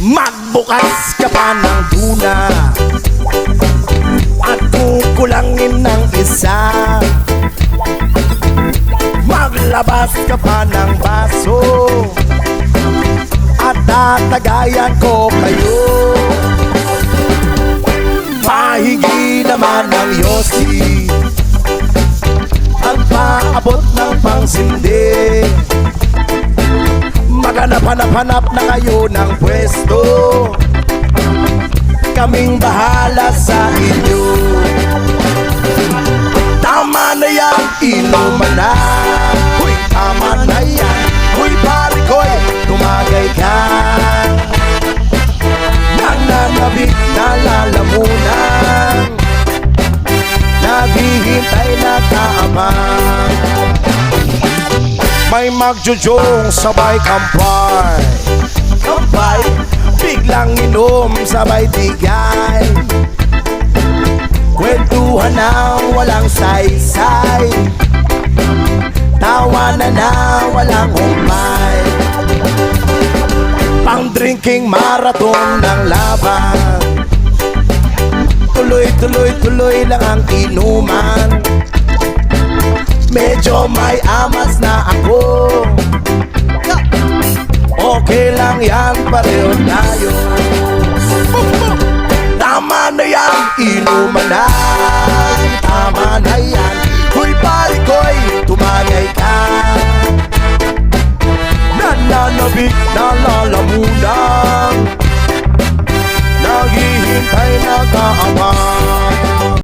Magbukas ka pa ng tuna. At kukulangin ng isa. Maglabas ka pa ng baso. At tatagayan ko kayo. Pahingi naman ng Yossi Maghanap-hanap-hanap na kayo ng pwesto. Kaming bahala sa inyo. Tama na yan, inuman na May magjujong sabay kampay. Kampay, biglang inom sabay tigay. Kwentuhan ng walang saysay. Tawanan na walang humpay Pang drinking marathon ng laban. Tuloy-tuloy-tuloy lang ang inuman. Medyo may amas na ko Okay lang yan, pareho tayo. Tama na yan, inuman na. Tama na yan. Hoy pare ko'y tumangay ka. Nananabik, nalalamunan. Naghihintay na kaama